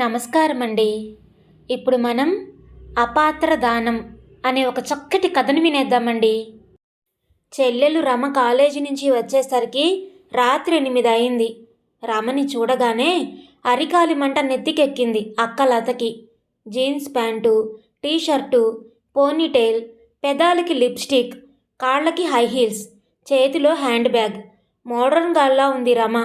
నమస్కారం అండి ఇప్పుడు మనం అపాత్ర దానం అనే ఒక చక్కటి కథను వినేద్దామండి. చెల్లెలు రమ కాలేజీ నుంచి వచ్చేసరికి రాత్రి ఎనిమిది అయింది. రమని చూడగానే అరికాలి మంట నెత్తికెక్కింది అక్క లతకి. Jeans pant T shirt ponytail పెదాలకి lipstick కాళ్ళకి హై హీల్స్ చేతిలో హ్యాండ్ బ్యాగ్. మోడర్న్ గాల్లా ఉంది రమ.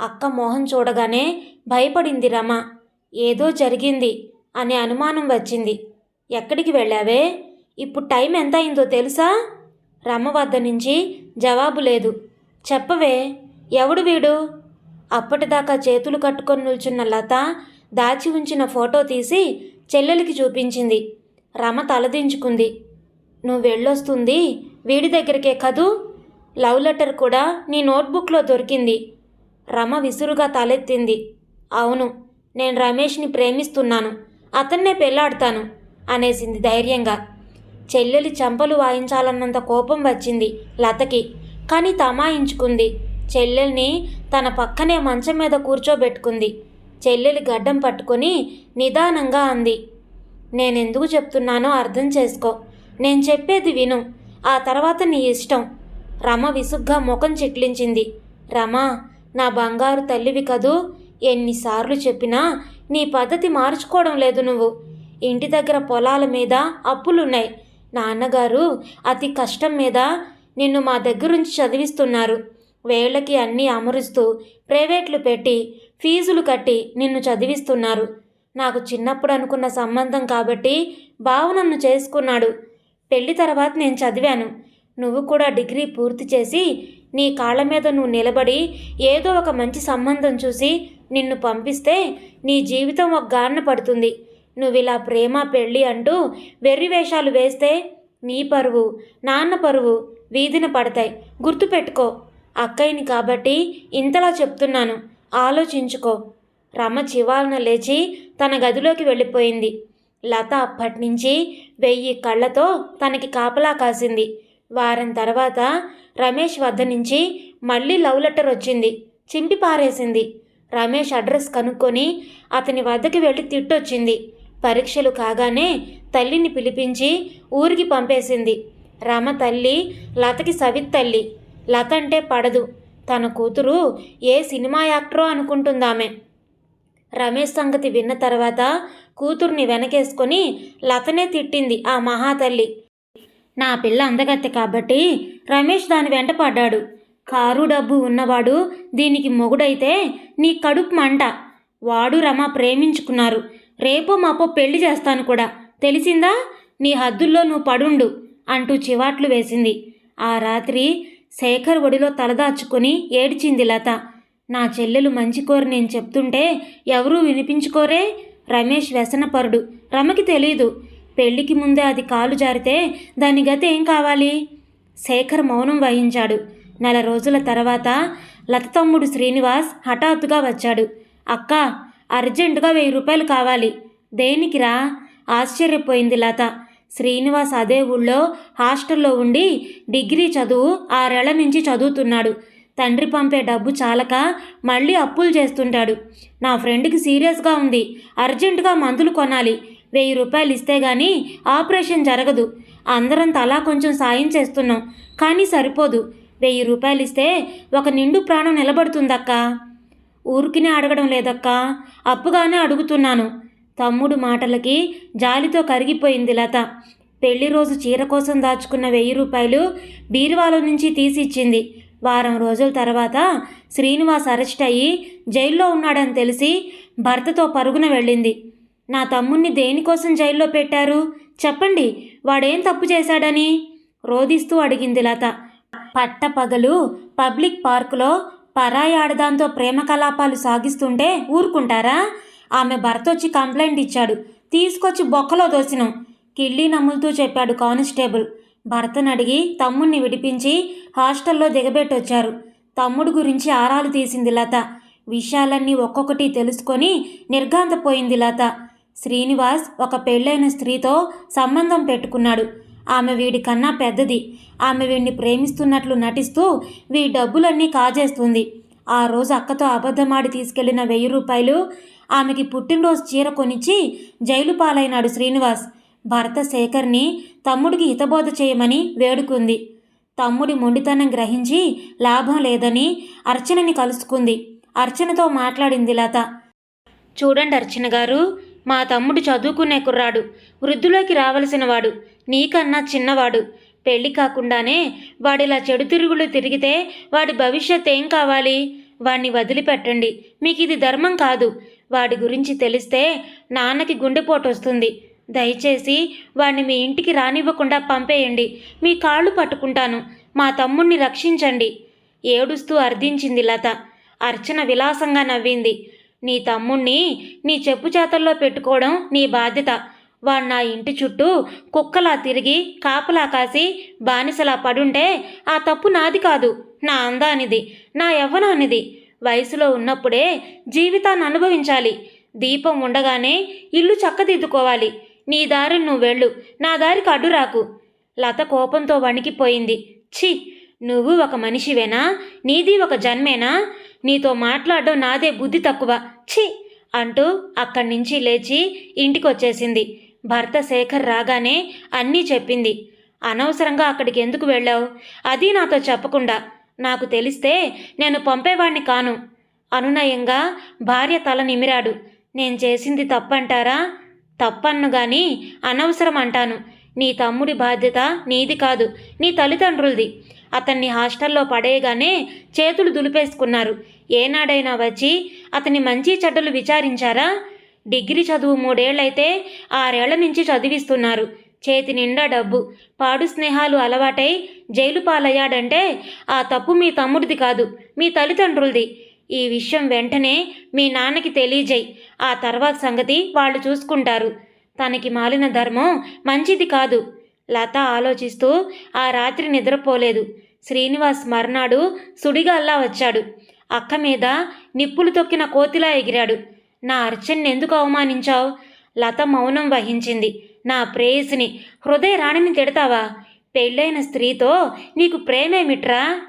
అక్క మోహన్ చూడగానే భయపడింది రమ. ఏదో జరిగింది అనే అనుమానం వచ్చింది. ఎక్కడికి వెళ్ళావే? ఇప్పుడు టైం ఎంత అయిందో తెలుసా? రమ వద్ద నుంచి జవాబు లేదు. చెప్పవే ఎవడు వీడు? అప్పటిదాకా చేతులు కట్టుకొని నిల్చున్న లత దాచి ఉంచిన ఫోటో తీసి చెల్లెలికి చూపించింది. రమ తలదించుకుంది నువ్వు వెళ్ళొస్తుంది వీడి దగ్గరికే కదూ? లవ్ లెటర్ కూడా నీ నోట్బుక్లో దొరికింది. రమ విసురుగా తలెత్తింది. అవును నేను రమేష్ని ప్రేమిస్తున్నాను అతన్నే పెళ్ళాడతాను అనేసింది ధైర్యంగా. చెల్లెలి చంపలు వాయించాలన్నంత కోపం వచ్చింది లతకి కానీ తమాయించుకుంది. చెల్లెల్ని తన పక్కనే మంచం మీద కూర్చోబెట్టుకుంది. చెల్లెలి గడ్డం పట్టుకొని నిదానంగా అంది నేనెందుకు చెప్తున్నానో అర్థం చేసుకో. నేను చెప్పేది విను. ఆ తర్వాత నీ ఇష్టం. రమ విసుగ్గా ముఖం చిట్లించింది. రమ నా బంగారు తల్లివి కదూ? ఎన్నిసార్లు చెప్పినా నీ పద్ధతి మార్చుకోవడం లేదు నువ్వు. ఇంటి దగ్గర పొలాల మీద అప్పులున్నాయి. నాన్నగారు అతి కష్టం మీద నిన్ను మా దగ్గరుంచి చదివిస్తున్నారు. వేళ్ళకి అన్నీ అమరుస్తూ ప్రైవేట్లు పెట్టి ఫీజులు కట్టి నిన్ను చదివిస్తున్నారు. నాకు చిన్నప్పుడు అనుకున్న సంబంధం కాబట్టి బావు నన్ను చేసుకున్నాడు. పెళ్ళి తర్వాత నేను చదివాను. నువ్వు కూడా డిగ్రీ పూర్తి చేసి నీ కాళ్ళ మీద నువ్వు నిలబడి ఏదో ఒక మంచి సంబంధం చూసి నిన్ను పంపిస్తే నీ జీవితం ఒక గాన్న పడుతుంది. నువ్వు ఇలా ప్రేమ పెళ్ళి అంటూ వెర్రి వేషాలు వేస్తే నీ పరువు నాన్న పరువు వీధిన పడతాయి. గుర్తుపెట్టుకో అక్కయ్యని కాబట్టి ఇంతలా చెప్తున్నాను. ఆలోచించుకో. రమ చివాలన లేచి తన గదిలోకి వెళ్ళిపోయింది. లత అప్పటినుంచి వెయ్యి కళ్ళతో తనకి కాపలా కాసింది. వారం తర్వాత రమేష్ వద్ద నుంచి మళ్ళీ లవ్ లెటర్ వచ్చింది. చింపి పారేసింది. రమేష్ అడ్రస్ కనుక్కొని అతని వద్దకి వెళ్ళి తిట్టొచ్చింది. పరీక్షలు కాగానే తల్లిని పిలిపించి ఊరికి పంపేసింది. రమ తల్లి లతకి సవిత్ తల్లి. లత అంటే పడదు. తన కూతురు ఏ సినిమా యాక్టరో అనుకుంటుందామె. రమేష్ సంగతి విన్న తర్వాత కూతుర్ని వెనకేసుకొని లతనే తిట్టింది ఆ మహాతల్లి. నా పిల్ల అందగత్తె కాబట్టి రమేష్ దాని వెంట పడ్డాడు. కారు డబ్బు ఉన్నవాడు దీనికి మొగుడైతే నీ కడుపు మంట. వాడు రమ ప్రేమించుకున్నారు. రేపో మాపో పెళ్ళి చేస్తాను కూడా. తెలిసిందా? నీ హద్దుల్లో నువ్వు పడుండు అంటూ చివాట్లు వేసింది. ఆ రాత్రి శేఖర్ ఒడిలో తలదాచుకుని ఏడ్చింది లత. నా చెల్లెలు మంచి కోరి నేను చెప్తుంటే ఎవరూ వినిపించుకోరే? రమేష్ వ్యసనపరుడు. రమకి తెలీదు. పెళ్ళికి ముందే అది కాలు జారితే దాని గతి ఏం కావాలి? శేఖర్ మౌనం వహించాడు. నెల రోజుల తర్వాత లత తమ్ముడు శ్రీనివాస్ హఠాత్తుగా వచ్చాడు. అక్క అర్జెంటుగా వెయ్యి రూపాయలు కావాలి. దేనికిరా ఆశ్చర్యపోయింది లత. శ్రీనివాస్ అదే ఊళ్ళో హాస్టల్లో ఉండి డిగ్రీ చదువు ఆరేళ్ళ నుంచి చదువుతున్నాడు. తండ్రి పంపే డబ్బు చాలక మళ్ళీ అప్పులు చేస్తుంటాడు. నా ఫ్రెండ్కి సీరియస్గా ఉంది. అర్జెంటుగా మందులు కొనాలి. వెయ్యి రూపాయలు ఇస్తే గానీ ఆపరేషన్ జరగదు. అందరం తలా కొంచెం సాయం చేస్తున్నాం. కానీ సరిపోదు. వెయ్యి రూపాయలు ఇస్తే ఒక నిండు ప్రాణం నిలబడుతుందక్క. ఊరికినే అడగడం లేదక్క. అప్పుగానే అడుగుతున్నాను. తమ్ముడు మాటలకి జాలితో కరిగిపోయింది లత. పెళ్ళి రోజు చీర కోసం దాచుకున్న వెయ్యి రూపాయలు బీరువాలో నుంచి తీసి ఇచ్చింది. వారం రోజుల తర్వాత శ్రీనివాస్ అరెస్ట్ అయ్యి జైల్లో ఉన్నాడని తెలిసి భర్తతో పరుగున వెళ్ళింది. నా తమ్ముణ్ణి దేనికోసం జైల్లో పెట్టారు? చెప్పండి వాడేం తప్పు చేశాడని? రోదిస్తూ అడిగింది లత. పట్టపగలు పబ్లిక్ పార్కులో పరాయి ఆడదాంతో ప్రేమ కలాపాలు సాగిస్తుంటే ఊరుకుంటారా? ఆమె భర్త వచ్చి కంప్లైంట్ ఇచ్చాడు. తీసుకొచ్చి బొక్కలో దోసినాం. కిళ్ళీ నమ్ములుతూ చెప్పాడు కానిస్టేబుల్. భర్తను అడిగి తమ్ముణ్ణి విడిపించి హాస్టల్లో దిగబెట్టొచ్చారు. తమ్ముడు గురించి ఆరాలు తీసింది లత. విషయాలన్నీ ఒక్కొక్కటి తెలుసుకొని నిర్ఘాంతపోయింది లత. శ్రీనివాస్ ఒక పెళ్ళైన స్త్రీతో సంబంధం పెట్టుకున్నాడు. ఆమె వీడి కన్నా పెద్దది. ఆమె వీడిని ప్రేమిస్తున్నట్లు నటిస్తూ వీ డబ్బులన్నీ కాజేస్తుంది. ఆ రోజు అక్కతో అబద్ధమాడి తీసుకెళ్ళిన వెయ్యి రూపాయలు ఆమెకి పుట్టినరోజు చీర కొనిచ్చి జైలు పాలైనాడు శ్రీనివాస్. భర్త శేఖర్ని తమ్ముడికి హితబోధ చేయమని వేడుకుంది. తమ్ముడి మొండితనం గ్రహించి లాభం లేదని అర్చనని కలుసుకుంది. అర్చనతో మాట్లాడింది లత. చూడండి అర్చన గారు మా తమ్ముడు చదువుకునే కుర్రాడు వృద్ధులోకి రావలసినవాడు నీకన్నా చిన్నవాడు. పెళ్ళి కాకుండానే వాడిలా చెడు తిరుగులు తిరిగితే వాడి భవిష్యత్ ఏం కావాలి? వాడిని వదిలిపెట్టండి మీకు ఇది ధర్మం కాదు. వాడి గురించి తెలిస్తే నాన్నకి గుండెపోటు వస్తుంది దయచేసి వాడిని మీ ఇంటికి రానివ్వకుండా పంపేయండి మీ కాళ్ళు పట్టుకుంటాను మా తమ్ముణ్ణి రక్షించండి. ఏడుస్తూ అర్థించింది లత. అర్చన విలాసంగా నవ్వింది. నీ తమ్ముణ్ణి నీ చెప్పు చేతల్లో పెట్టుకోవడం నీ బాధ్యత. వాడు నా ఇంటి చుట్టూ కుక్కలా తిరిగి కాపలా కాసి బానిసలా పడుంటే ఆ తప్పు నాది కాదు నా అందానిది నా యవ్వనానిది. వయసులో ఉన్నప్పుడే జీవితాన్ని అనుభవించాలి. దీపం ఉండగానే ఇల్లు చక్కదిద్దుకోవాలి. నీ దారిని నువ్వు వెళ్ళు నా దారికి అడ్డురాకు లత కోపంతో వణికిపోయింది. ఛీ! నువ్వు ఒక మనిషివేనా? నీది ఒక జన్మేనా? నీతో మాట్లాడడం నాదే బుద్ధి తక్కువ. ఛీ! అంటూ అక్కడి నుంచి లేచి ఇంటికొచ్చేసింది. భర్త శేఖర్ రాగానే అన్నీ చెప్పింది. అనవసరంగా అక్కడికి ఎందుకు వెళ్ళావు? అది నాతో చెప్పకుండా. నాకు తెలిస్తే నేను పంపేవాణ్ణి కాను. అనునయంగా భార్య తల నిమిరాడు. నేను చేసింది తప్పంటారా? తప్పన్ను గాని అనవసరం అంటాను నీ తమ్ముడి బాధ్యత నీది కాదు. నీ తల్లిదండ్రులది. అతన్ని హాస్టల్లో పడేయగానే చేతులు దులిపేసుకున్నారు. ఏనాడైనా వచ్చి అతని మంచి చెడ్డలు విచారించారా? డిగ్రీ చదువు మూడేళ్ళైతే ఆరేళ్ళ నుంచి చదివిస్తున్నారు. చేతి నిండా డబ్బు పాడు స్నేహాలు అలవాటై జైలు పాలయ్యాడంటే ఆ తప్పు మీ తమ్ముడిది కాదు మీ తల్లిదండ్రులది. ఈ విషయం వెంటనే మీ నాన్నకి తెలియజేయి. ఆ తర్వాత సంగతి వాళ్ళు చూసుకుంటారు. తనకి మాలిన ధర్మం మంచిది కాదు. లత ఆలోచిస్తూ ఆ రాత్రి నిద్రపోలేదు. శ్రీనివాస్ మర్నాడు సుడిగాల్లా వచ్చాడు. అక్క మీద నిప్పులు తొక్కిన కోతిలా ఎగిరాడు. నా అర్చన్ని ఎందుకు అవమానించావు లత మౌనం వహించింది. నా ప్రేయసిని హృదయ రాణిని తిడతావా? పెళ్ళైన స్త్రీతో నీకు ప్రేమేమిట్రా?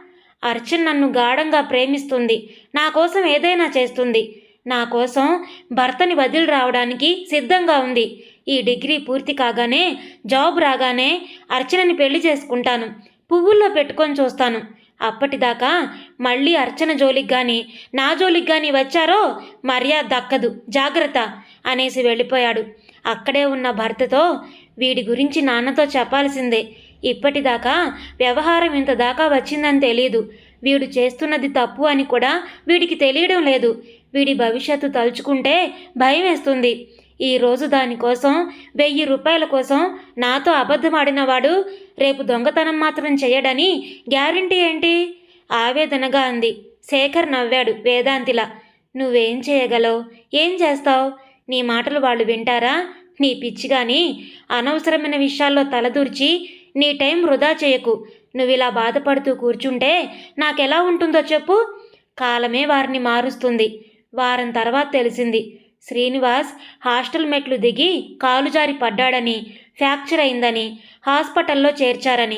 అర్చన్ నన్ను గాఢంగా ప్రేమిస్తుంది. నా కోసం ఏదైనా చేస్తుంది. నా కోసం భర్తని వదిలి రావడానికి సిద్ధంగా ఉంది. ఈ డిగ్రీ పూర్తి కాగానే జాబ్ రాగానే అర్చనని పెళ్ళి చేసుకుంటాను. పువ్వుల్లో పెట్టుకొని చూస్తాను. అప్పటిదాకా మళ్ళీ అర్చన జోలికి కానీ నా జోలికి కానీ వచ్చారో మర్యాద దక్కదు. జాగ్రత్త అనేసి వెళ్ళిపోయాడు. అక్కడే ఉన్న భర్తతో వీడి గురించి నాన్నతో చెప్పాల్సిందే. ఇప్పటిదాకా వ్యవహారం ఇంత దాకా వచ్చిందని తెలియదు వీడు చేస్తున్నది తప్పు అని కూడా వీడికి తెలియడం లేదు. వీడి భవిష్యత్తు తలుచుకుంటే భయం వేస్తుంది ఈరోజు దానికోసం వెయ్యి రూపాయల కోసం నాతో అబద్ధమాడినవాడు రేపు దొంగతనం మాత్రం చేయడని గ్యారంటీ ఏంటి? ఆవేదనగా అంది. శేఖర్ నవ్వాడు వేదాంతిలా. నువ్వేం చేయగలవు? ఏం చేస్తావు? నీ మాటలు వాళ్ళు వింటారా? నీ పిచ్చిగాని అనవసరమైన విషయాల్లో తలదూర్చి నీ టైం వృధా చేయకు. నువ్వు ఇలా బాధపడుతూ కూర్చుంటే నాకెలా ఉంటుందో చెప్పు. కాలమే వారిని మారుస్తుంది. వారం తర్వాత తెలిసింది. శ్రీనివాస్ హాస్టల్ మెట్లు దిగి కాలు జారి పడ్డాడని ఫ్రాక్చర్ అయిందని హాస్పిటల్లో చేర్చారని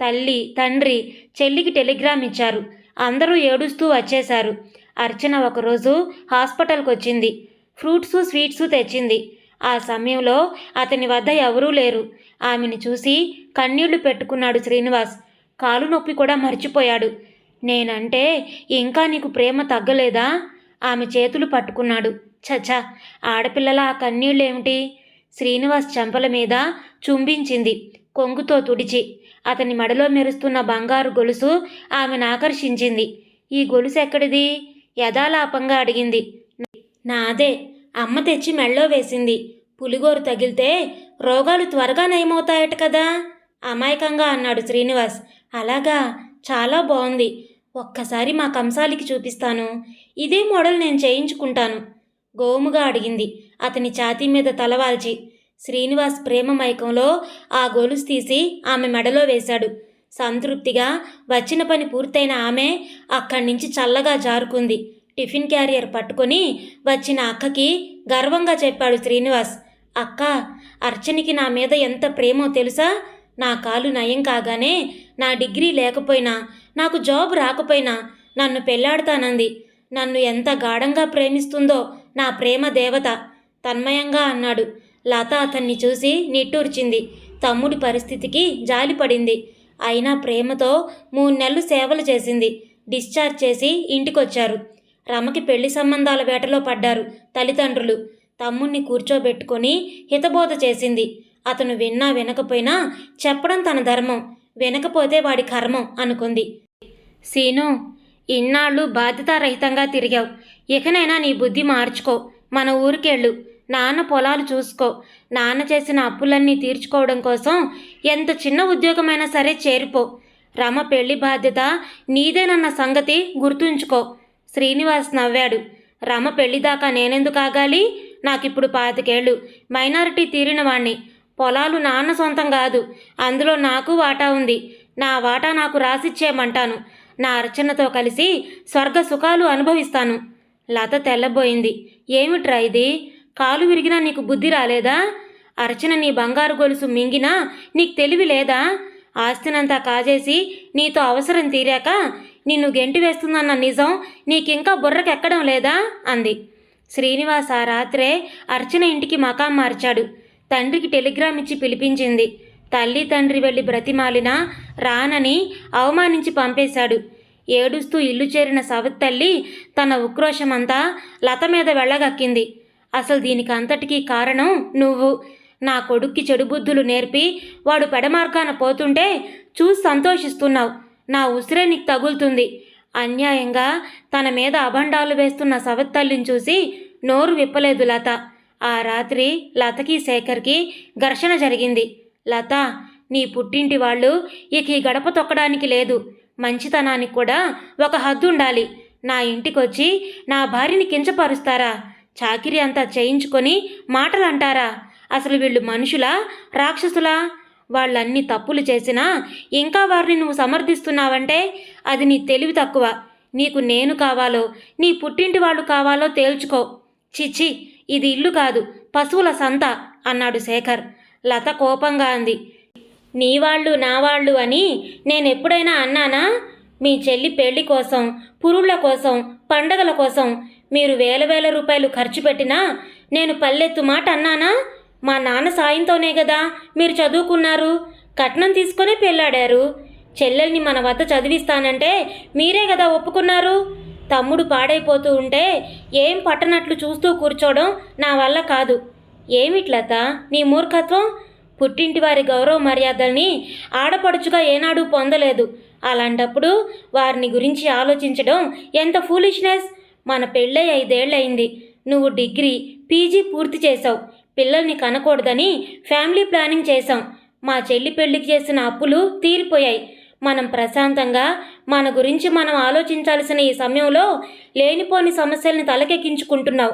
తల్లి తండ్రి చెల్లికి టెలిగ్రామ్ ఇచ్చారు. అందరూ ఏడుస్తూ వచ్చేశారు. అర్చన ఒకరోజు హాస్పిటల్కి వచ్చింది ఫ్రూట్స్ స్వీట్స్ తెచ్చింది. ఆ సమయంలో అతని వద్ద ఎవరూ లేరు. ఆమెను చూసి కన్నీళ్ళు పెట్టుకున్నాడు శ్రీనివాస్. కాలు నొప్పి కూడా మర్చిపోయాడు. నేనంటే ఇంకా నీకు ప్రేమ తగ్గలేదా? ఆమె చేతులు పట్టుకున్నాడు. చచ్చా. ఆడపిల్లల ఆ కన్నీళ్ళేమిటి? శ్రీనివాస్ చెంపల మీద చుంబించింది. కొంగుతో తుడిచి. అతని మడలో మెరుస్తున్న బంగారు గొలుసు ఆమెను ఆకర్షించింది. ఈ గొలుసు ఎక్కడిది? యథాలాపంగా అడిగింది. నాదే. అమ్మ తెచ్చి మెళ్ళో వేసింది. పులిగోరు తగిలితే రోగాలు త్వరగా నయమవుతాయట కదా? అమాయకంగా అన్నాడు శ్రీనివాస్. అలాగా. చాలా బాగుంది ఒక్కసారి మా కంసాలికి చూపిస్తాను. ఇదే మోడల్ నేను చేయించుకుంటాను. గోముగా అడిగింది. అతని ఛాతీ మీద తలవాల్చి శ్రీనివాస్ ప్రేమ మైకంలో ఆ గొలుసు తీసి ఆమె మెడలో వేశాడు. సంతృప్తిగా వచ్చిన పని పూర్తయిన ఆమె అక్కడి నుంచి చల్లగా జారుకుంది. టిఫిన్ క్యారియర్ పట్టుకొని వచ్చిన అక్కకి గర్వంగా చెప్పాడు శ్రీనివాస్. అక్క అర్చనికి నా మీద ఎంత ప్రేమో తెలుసా? నా కాలు నయం కాగానే నా డిగ్రీ లేకపోయినా నాకు జాబ్ రాకపోయినా నన్ను పెళ్ళాడతానంది నన్ను ఎంత గాఢంగా ప్రేమిస్తుందో నా ప్రేమ దేవత తన్మయంగా అన్నాడు. లత అతన్ని చూసి నిట్టూర్చింది. తమ్ముడి పరిస్థితికి జాలిపడింది అయినా ప్రేమతో మూడు నెలలు సేవలు చేసింది. డిశ్చార్జ్ చేసి ఇంటికొచ్చారు. రమకి పెళ్ళి సంబంధాల వేటలో పడ్డారు తల్లిదండ్రులు. తమ్ముణ్ణి కూర్చోబెట్టుకొని హితబోధ చేసింది. అతను విన్నా వినకపోయినా చెప్పడం తన ధర్మం వినకపోతే వాడి కర్మం అనుకుంది. సీను ఇన్నాళ్ళు బాధ్యతారహితంగా తిరిగావు. ఇకనైనా నీ బుద్ధి మార్చుకో. మన ఊరికెళ్ళు. నాన్న పొలాలు చూసుకో. నాన్న చేసిన అప్పులన్నీ తీర్చుకోవడం కోసం ఎంత చిన్న ఉద్యోగమైనా సరే చేరిపో. రమ పెళ్ళి బాధ్యత నీదేనన్న సంగతి గుర్తుంచుకో. శ్రీనివాస్ నవ్వాడు. రమ పెళ్ళిదాకా నేనెందుకు ఆగాలి? నాకిప్పుడు పాతికేళ్ళు. మైనారిటీ తీరిన వాణ్ణి. పొలాలు నాన్న సొంతం కాదు. అందులో నాకు వాటా ఉంది. నా వాటా నాకు రాసిచ్చేయమంటాను. నా అర్చనతో కలిసి స్వర్గ సుఖాలు అనుభవిస్తాను. లత తెల్లబోయింది. ఏమిట్రా ఇది? కాలు విరిగినా నీకు బుద్ధి రాలేదా? అర్చన నీ బంగారు గొలుసు మింగినా నీకు తెలివి లేదా? ఆస్తినంతా కాజేసి నీతో అవసరం తీరాక నిన్ను గెంటి వేస్తుందన్న నిజం నీకింకా బుర్రకెక్కడం లేదా? అంది. శ్రీనివాస్ ఆ రాత్రే అర్చన ఇంటికి మకాం మార్చాడు. తండ్రికి టెలిగ్రామ్ ఇచ్చి పిలిపించింది. తల్లి తండ్రి వెళ్ళి బ్రతిమాలినా రానని అవమానించి పంపేశాడు. ఏడుస్తూ ఇల్లు చేరిన సవత్ తల్లి తన ఉక్రోషమంతా లత మీద వెళ్ళగక్కింది. అసలు దీనికి అంతటికీ కారణం నువ్వు. నా కొడుక్కి చెడు బుద్ధులు నేర్పి వాడు పెడమార్గాన పోతుంటే చూసి సంతోషిస్తున్నావు. నా ఉసిరే నీకు తగులుతుంది. అన్యాయంగా తన మీద అభండాలు వేస్తున్న సవత్ తల్లిని చూసి నోరు విప్పలేదు లత. ఆ రాత్రి లతకి శేఖర్కి ఘర్షణ జరిగింది. లత నీ పుట్టింటి వాళ్ళు ఇక ఈ గడప తొక్కడానికి లేదు. మంచితనానికి కూడా ఒక హద్దు ఉండాలి. నా ఇంటికొచ్చి నా భార్యని కించపరుస్తారా? చాకిరి అంతా చేయించుకొని మాటలు అంటారా అసలు వీళ్ళు మనుషులా? రాక్షసులా? వాళ్ళన్ని తప్పులు చేసినా ఇంకా వారిని నువ్వు సమర్థిస్తున్నావంటే అది నీ తెలివి తక్కువ. నీకు నేను కావాలో నీ పుట్టింటి వాళ్ళు కావాలో తేల్చుకో. చిచ్చి ఇది ఇల్లు కాదు పశువుల సంత అన్నాడు శేఖర్. లత కోపంగా అంది. నీ వాళ్ళు నా వాళ్ళు అని నేను ఎప్పుడైనా అన్నానా? మీ చెల్లి పెళ్ళి కోసం పురుళ్ళ కోసం పండగల కోసం మీరు వేల వేల రూపాయలు ఖర్చు పెట్టినా నేను పల్లెత్తు మాట అన్నానా? మా నాన్న సాయంతోనే కదా మీరు చదువుకున్నారు. కట్నం తీసుకొని పెళ్ళాడారు. చెల్లెల్ని మన వద్ద చదివిస్తానంటే మీరే కదా ఒప్పుకున్నారు. తమ్ముడు పాడైపోతూ ఉంటే ఏం పట్టనట్లు చూస్తూ కూర్చోవడం నా వల్ల కాదు. ఏమిట్లత నీ మూర్ఖత్వం? పుట్టింటి వారి గౌరవ మర్యాదల్ని ఆడపడుచుగా ఏనాడు పొందలేదు. అలాంటప్పుడు వారిని గురించి ఆలోచించడం ఎంత ఫూలిష్నెస్? మన పెళ్ళై ఐదేళ్ళయింది నువ్వు డిగ్రీ పీజీ పూర్తి చేసావు పిల్లల్ని కనకూడదని ఫ్యామిలీ ప్లానింగ్ చేశాం. మా చెల్లి పెళ్ళికి చేసిన అప్పులు తీరిపోయాయి. మనం ప్రశాంతంగా మన గురించి మనం ఆలోచించాల్సిన ఈ సమయంలో లేనిపోని సమస్యల్ని తలకెక్కించుకుంటున్నావు.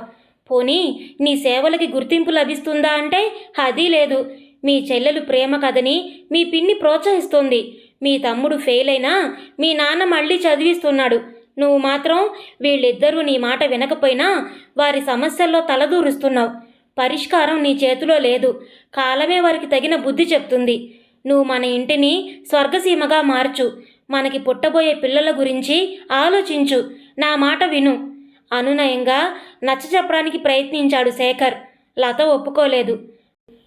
పోనీ నీ సేవలకి గుర్తింపు లభిస్తుందా అంటే అది లేదు. మీ చెల్లెలు ప్రేమ కథని మీ పిన్ని ప్రోత్సహిస్తుంది. మీ తమ్ముడు ఫెయిల్ అయినా మీ నాన్న మళ్ళీ చదివిస్తున్నాడు. నువ్వు మాత్రం వీళ్ళిద్దరూ నీ మాట వినకపోయినా వారి సమస్యల్లో తలదూరుస్తున్నావు. పరిష్కారం నీ చేతిలో లేదు. కాలమే వారికి తగిన బుద్ధి చెప్తుంది. నువ్వు మన ఇంటిని స్వర్గసీమగా మార్చు. మనకి పుట్టబోయే పిల్లల గురించి ఆలోచించు. నా మాట విను. అనునయంగా నచ్చ చెప్పడానికి ప్రయత్నించాడు శేఖర్. లత ఒప్పుకోలేదు.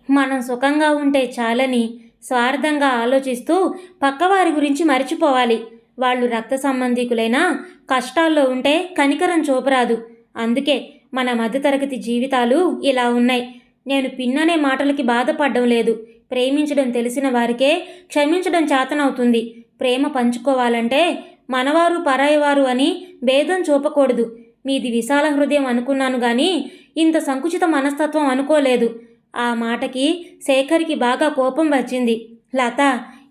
మనం సుఖంగా ఉంటే చాలని స్వార్థంగా ఆలోచిస్తూ పక్కవారి గురించి మర్చిపోవాలి. వాళ్ళు రక్త సంబంధికులైనా కష్టాల్లో ఉంటే కనికరం చూపరాదు. అందుకే మన మధ్యతరగతి జీవితాలు ఇలా ఉన్నాయి. నేను పిన్ననే మాటలకి బాధపడడం లేదు. ప్రేమించడం తెలిసిన వారికే క్షమించడం చేతనవుతుంది. ప్రేమ పంచుకోవాలంటే మనవారు పరాయవారు అని భేదం చూపకూడదు. మీది విశాల హృదయం అనుకున్నాను కానీ ఇంత సంకుచిత మనస్తత్వం అనుకోలేదు. ఆ మాటకి శేఖర్కి బాగా కోపం వచ్చింది. లత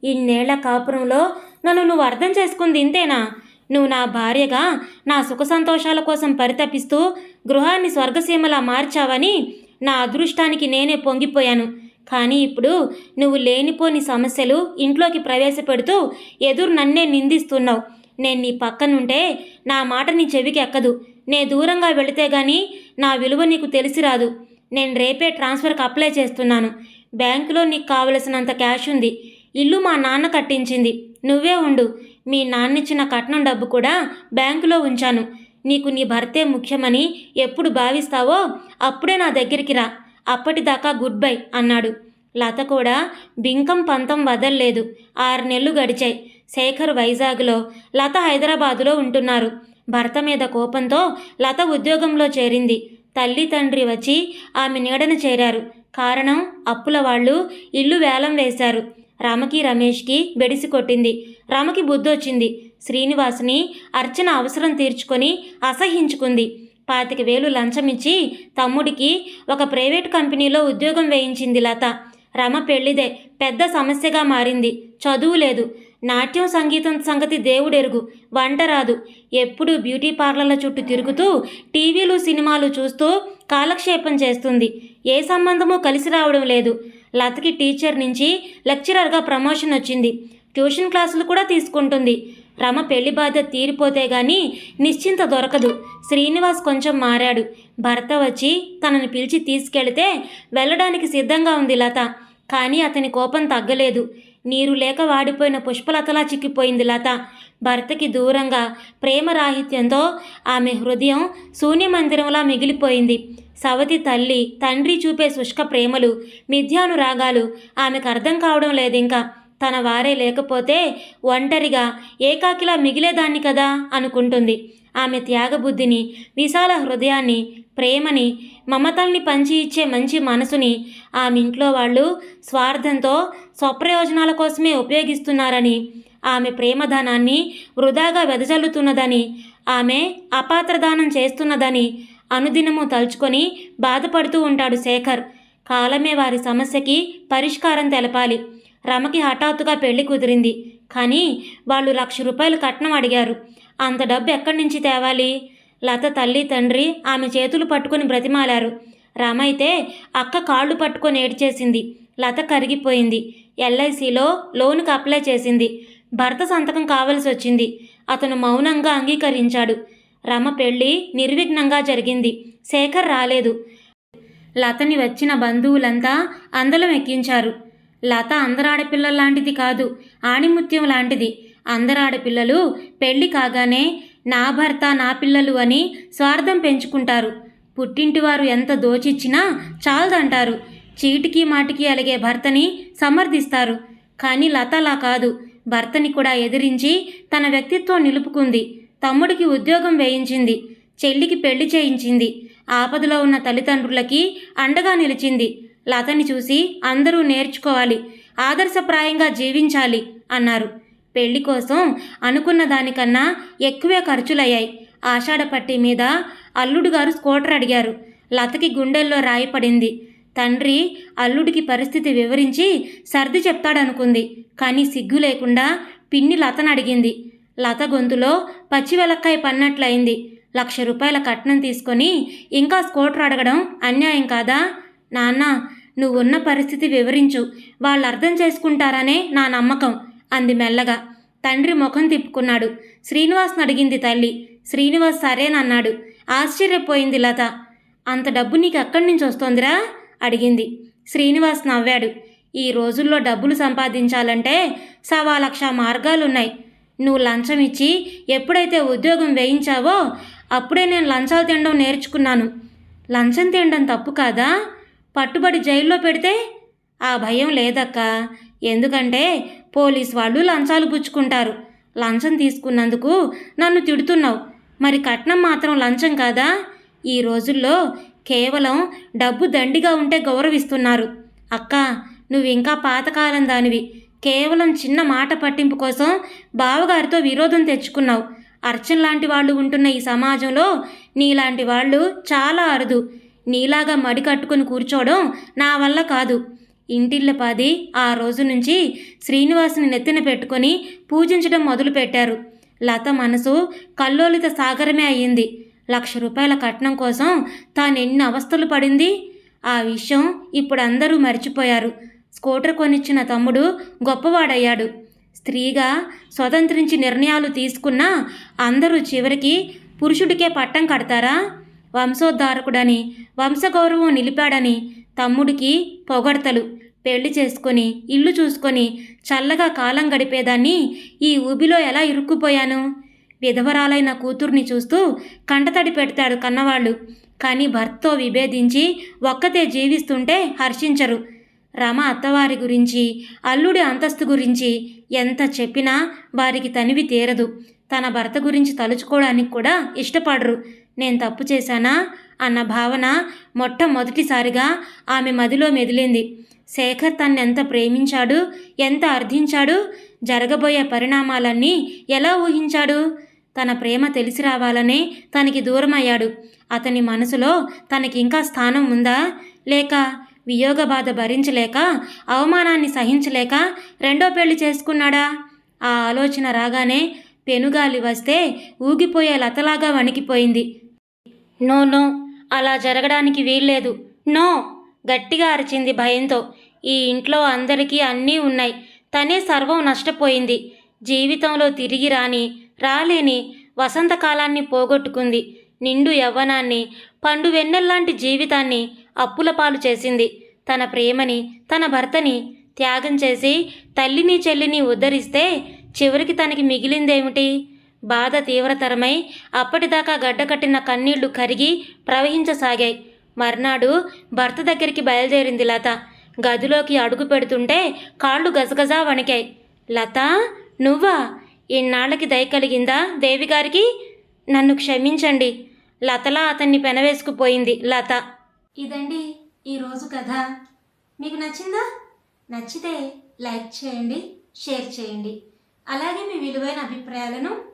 ఇన్నేళ్ళ కాపురంలో నన్ను నువ్వు అర్థం చేసుకుంది ఇంతేనా నువ్వు నా భార్యగా నా సుఖ సంతోషాల కోసం పరితపిస్తూ గృహాన్ని స్వర్గసీమలా మార్చావని నా అదృష్టానికి నేనే పొంగిపోయాను. కానీ ఇప్పుడు నువ్వు లేనిపోని సమస్యలు ఇంట్లోకి ప్రవేశపెడుతూ ఎదురు నన్నే నిందిస్తున్నావు. నేను నీ పక్కనుంటే నా మాట నీ చెవికి ఎక్కదు. నే దూరంగా వెళితే గాని నా విలువ నీకు తెలిసి రాదు నేను రేపే ట్రాన్స్ఫర్కి అప్లై చేస్తున్నాను. బ్యాంకులో నీకు కావలసినంత క్యాష్ ఉంది. ఇల్లు మా నాన్న కట్టించింది. నువ్వే ఉండు. మీ నాన్నిచ్చిన కట్నం డబ్బు కూడా బ్యాంకులో ఉంచాను. నీకు నీ భర్తే ముఖ్యమని ఎప్పుడు భావిస్తావో అప్పుడే నా దగ్గరికి రా. అప్పటిదాకా గుడ్ బై అన్నాడు. లత కూడా బింకం పంతం వదల్లేదు. ఆరు నెలలు గడిచాయి. శేఖర్ వైజాగ్లో లత హైదరాబాదులో ఉంటున్నారు. భర్త మీద కోపంతో లత ఉద్యోగంలో చేరింది. తల్లి తండ్రి వచ్చి ఆమె నీడన చేరారు. కారణం అప్పుల వాళ్ళు ఇల్లు వేలం వేశారు. రామకి రమేష్కి బెడిసి కొట్టింది. రామకి బుద్ధొచ్చింది. శ్రీనివాసుని అర్చన అవసరం తీర్చుకొని అసహించుకుంది. పాతిక వేలు లంచమిచ్చి తమ్ముడికి ఒక ప్రైవేట్ కంపెనీలో ఉద్యోగం వేయించింది లత. రమ పెళ్ళిదే పెద్ద సమస్యగా మారింది. చదువు లేదు. నాట్యం సంగీతం సంగతి దేవుడెరుగు. వంట రాదు. ఎప్పుడు బ్యూటీ పార్లర్ల చుట్టూ తిరుగుతూ టీవీలు సినిమాలు చూస్తూ కాలక్షేపం చేస్తుంది. ఏ సంబంధమూ కలిసి రావడం లేదు. లతకి టీచర్ నుంచి లెక్చరర్గా ప్రమోషన్ వచ్చింది. ట్యూషన్ క్లాసులు కూడా తీసుకుంటుంది. రమ పెళ్ళి బాధ తీరిపోతే గాని నిశ్చింత దొరకదు. శ్రీనివాస్ కొంచెం మారాడు. భర్త వచ్చి తనని పిలిచి తీసుకెళితే వెళ్ళడానికి సిద్ధంగా ఉంది లత. కానీ అతని కోపం తగ్గలేదు. నీరు లేక వాడిపోయిన పుష్పలతలా చిక్కిపోయింది లత. భర్తకి దూరంగా ప్రేమరాహిత్యంతో ఆమె హృదయం శూన్యమందిరంలా మిగిలిపోయింది. సవతి తల్లి తండ్రి చూపే శుష్క ప్రేమలు మిథ్యానురాగాలు ఆమెకు అర్థం కావడం లేదింకా. తన వారే లేకపోతే ఒంటరిగా ఏకాకిలా మిగిలేదాన్ని కదా అనుకుంటుంది. ఆమె త్యాగబుద్ధిని విశాల హృదయాన్ని ప్రేమని మమతల్ని పంచి ఇచ్చే మంచి మనసుని ఆమె ఇంట్లో వాళ్ళు స్వార్థంతో స్వప్రయోజనాల కోసమే ఉపయోగిస్తున్నారని ఆమె ప్రేమధనాన్ని వృధాగా వెదజల్లుతున్నదని ఆమె అపాత్రదానం చేస్తున్నదని అనుదినము తలుచుకొని బాధపడుతూ ఉంటాడు శేఖర్. కాలమే వారి సమస్యకి పరిష్కారం తెలపాలి. రమకి హఠాత్తుగా పెళ్ళి కుదిరింది. కానీ వాళ్ళు లక్ష రూపాయలు కట్నం అడిగారు. అంత డబ్బు ఎక్కడి నుంచి తేవాలి? లత తల్లి తండ్రి ఆమె చేతులు పట్టుకొని బ్రతిమాలారు. రమ అయితే అక్క కాళ్ళు పట్టుకొని ఏడ్చేసింది. లత కరిగిపోయింది. ఎల్ఐసిలో లోనుకు అప్లై చేసింది. భర్త సంతకం కావలసి వచ్చింది. అతను మౌనంగా అంగీకరించాడు. రమ పెళ్ళి నిర్విఘ్నంగా జరిగింది. శేఖర్ రాలేదు. లతని వచ్చిన బంధువులంతా అందలం ఎక్కించారు. లత అందరాడపిల్లల లాంటిది కాదు ఆణిముత్యం లాంటిది. అందరాడపిల్లలు పెళ్ళి కాగానే నా భర్త నా పిల్లలు అని స్వార్థం పెంచుకుంటారు. పుట్టింటివారు ఎంత దోచిచ్చినా చాలదంటారు. చీటికి మాటికి అలిగే భర్తని సమర్థిస్తారు. కానీ లత అలా కాదు భర్తని కూడా ఎదిరించి తన వ్యక్తిత్వం నిలుపుకుంది. తమ్ముడికి ఉద్యోగం వేయించింది చెల్లికి పెళ్ళి చేయించింది. ఆపదలో ఉన్న తల్లిదండ్రులకి అండగా నిలిచింది. లతని చూసి అందరూ నేర్చుకోవాలి ఆదర్శప్రాయంగా జీవించాలి అన్నారు. పెళ్ళి కోసం అనుకున్న దానికన్నా ఎక్కువే ఖర్చులయ్యాయి. ఆషాఢపట్టి మీద అల్లుడు గారు స్కూటర్ అడిగారు. లతకి గుండెల్లో రాయి పడింది. తండ్రి అల్లుడికి పరిస్థితి వివరించి సర్ది చెప్తాడనుకుంది కానీ సిగ్గు లేకుండా పిన్ని లతను అడిగింది. లత గొంతులో పచ్చి వెలక్కాయ పన్నట్లయింది. లక్ష రూపాయల కట్నం తీసుకొని ఇంకా స్కూటర్ అడగడం అన్యాయం కాదా? నాన్న నువ్వున్న పరిస్థితి వివరించు. వాళ్ళు అర్థం చేసుకుంటారనే నా నమ్మకం అంది మెల్లగా. తండ్రి ముఖం తిప్పుకున్నాడు. శ్రీనివాస్ని అడిగింది తల్లి. శ్రీనివాస్ సరేనన్నాడు. ఆశ్చర్యపోయింది లత. అంత డబ్బు నీకు ఎక్కడి నుంచి వస్తోందిరా? అడిగింది. శ్రీనివాస్ నవ్వాడు. ఈ రోజుల్లో డబ్బులు సంపాదించాలంటే సవా లక్ష మార్గాలున్నాయి. నువ్వు లంచం ఇచ్చి ఎప్పుడైతే ఉద్యోగం వేయించావో అప్పుడే నేను లంచాలు తినడం నేర్చుకున్నాను. లంచం తినడం తప్పు కాదా? పట్టుబడి జైల్లో పెడితే ఆ భయం లేదక్కా. ఎందుకంటే పోలీస్ వాళ్ళు లంచాలు పుచ్చుకుంటారు. లంచం తీసుకున్నందుకు నన్ను తిడుతున్నావు. మరి కట్నం మాత్రం లంచం కాదా? ఈ రోజుల్లో కేవలం డబ్బు దండిగా ఉంటే గౌరవిస్తున్నారు. అక్క నువ్వు ఇంకా పాతకాలం దానివి. కేవలం చిన్న మాట పట్టింపు కోసం బావగారితో విరోధం తెచ్చుకున్నావు. అర్చన్ లాంటి వాళ్ళు ఉంటున్న ఈ సమాజంలో నీలాంటి వాళ్ళు చాలా అరుదు. నీలాగా మడి కట్టుకుని కూర్చోవడం నా వల్ల కాదు. ఇంటిల్లపాది ఆ రోజు నుంచి శ్రీనివాసుని నెత్తిన పెట్టుకొని పూజించడం మొదలుపెట్టారు. లత మనసు కల్లోలిత సాగరమే అయ్యింది. లక్ష రూపాయల కట్నం కోసం తాను ఎన్ని అవస్థలు పడింది? ఆ విషయం ఇప్పుడు అందరూ మర్చిపోయారు. స్కూటర్ కొనిచ్చిన తమ్ముడు గొప్పవాడయ్యాడు. స్త్రీగా స్వతంత్రించి నిర్ణయాలు తీసుకున్నా అందరూ చివరికి పురుషుడికే పట్టం కడతారా? వంశోద్ధారకుడని వంశగౌరవం నిలిపాడని తమ్ముడికి పొగడ్తలు. పెళ్ళి చేసుకొని ఇల్లు చూసుకొని చల్లగా కాలం గడిపేదాన్ని ఈ ఊబిలో ఎలా ఇరుక్కుపోయాను? విధవరాలైన కూతుర్ని చూస్తూ కంటతడి పెడతాడు కన్నవాళ్ళు. కానీ భర్తతో విభేదించి ఒక్కతే జీవిస్తుంటే హర్షించరు. రమ అత్తవారి గురించి అల్లుడి అంతస్తు గురించి ఎంత చెప్పినా వారికి తనివి తీరదు. తన భర్త గురించి తలుచుకోవడానికి కూడా ఇష్టపడరు. నేను తప్పు చేశానా? అన్న భావన మొట్టమొదటిసారిగా ఆమె మదిలో మెదిలింది. శేఖర్ తన్ను ఎంత ప్రేమించాడు? ఎంత అర్థించాడు? జరగబోయే పరిణామాలన్నీ ఎలా ఊహించాడు? తన ప్రేమ తెలిసి రావాలనే తనకి దూరమయ్యాడు. అతని మనసులో తనకి ఇంకా స్థానం ఉందా? లేక వియోగ బాధ భరించలేక అవమానాన్ని సహించలేక రెండో పెళ్ళి చేసుకున్నాడా? ఆ ఆలోచన రాగానే పెనుగాలి వస్తే ఊగిపోయే లతలాగా వణికిపోయింది. No no. అలా జరగడానికి వీల్లేదు. నో. గట్టిగా అరిచింది భయంతో. ఈ ఇంట్లో అందరికీ అన్నీ ఉన్నాయి. తనే సర్వం నష్టపోయింది. జీవితంలో తిరిగి రాని రాలేని వసంతకాలాన్ని పోగొట్టుకుంది. నిండు యవ్వనాన్ని పండు వెన్నెల్లాంటి జీవితాన్ని అప్పుల పాలు చేసింది. తన ప్రేమని తన భర్తని త్యాగం చేసి తల్లిని చెల్లిని ఉద్ధరిస్తే చివరికి తనకి మిగిలిందేమిటి? బాధ తీవ్రతరమై అప్పటిదాకా గడ్డకట్టిన కన్నీళ్ళు కరిగి ప్రవహించసాగాయి. మర్నాడు భర్త దగ్గరికి బయలుదేరింది లత. గదిలోకి అడుగు పెడుతుంటే కాళ్ళు గజగజా వణికాయి. లత నువ్వా? ఇన్నాళ్ళకి దయ కలిగిందా దేవిగారికి? నన్ను క్షమించండి. లతలా అతన్ని పెనవేసుకుపోయింది లత. ఇదండి ఈరోజు కథ. మీకు నచ్చిందా? నచ్చితే లైక్ చేయండి షేర్ చేయండి. అలాగే మీ విలువైన అభిప్రాయాలను